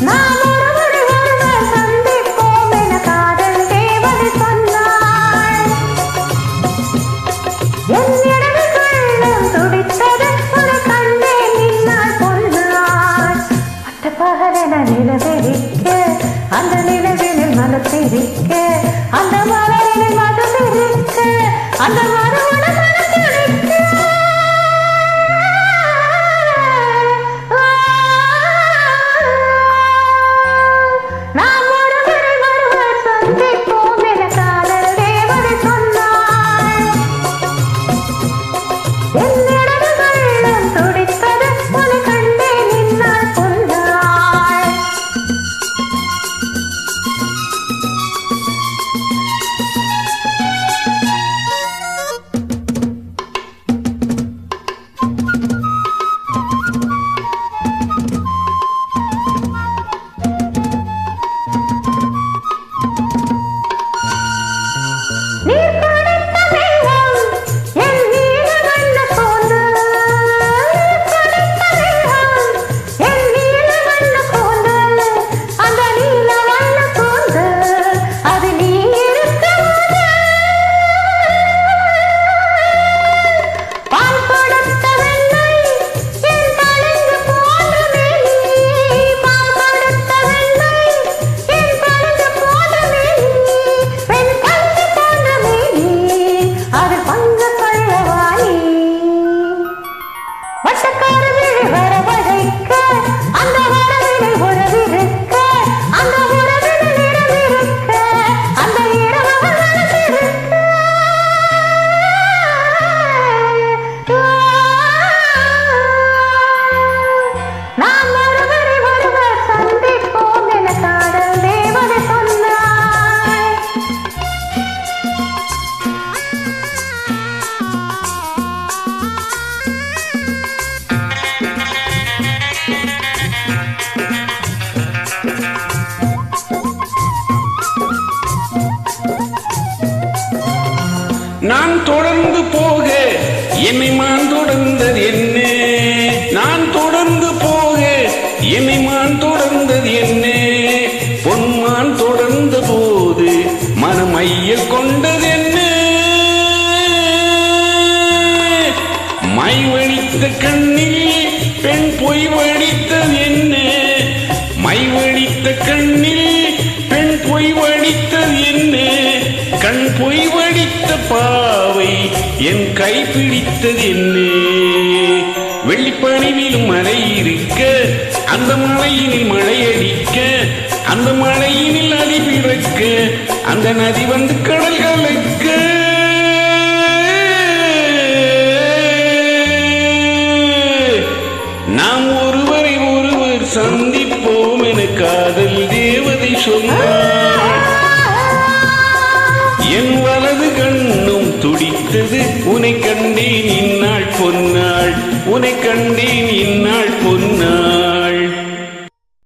На Hello. நான் தொடர்ந்து போக என்னை மான் தொடர்ந்தது என்ன? நான் தொடர்ந்து போக என்னை மான் தொடர்ந்தது என்ன? பொன்மான் தொடர்ந்த போது மனம் ஐய கொண்டது என்ன? மை வழித்த கண்ணில் பெண் பொய் வடித்தது என்ன? மை வடித்த கண்ணில் பெண் பொய் வடித்தது என்ன? கண் பொய் வடித்த பாவை என் கை பிடித்தது என்ன? வெள்ளிப்பணிவிலும் மழை இருக்க அந்த மழையினில் மழை அடிக்க அந்த மழையினில் நதி பிறக்க அந்த நதி வந்து கடல் கலக்க. போம் என காதல் தேவதை சொன்னார். என் வலது கண்ணும் துடித்தது உனை கண்டேன் இந்நாள் பொன்னாள் உனை கண்டேன் இந்நாள் பொன்னாள்.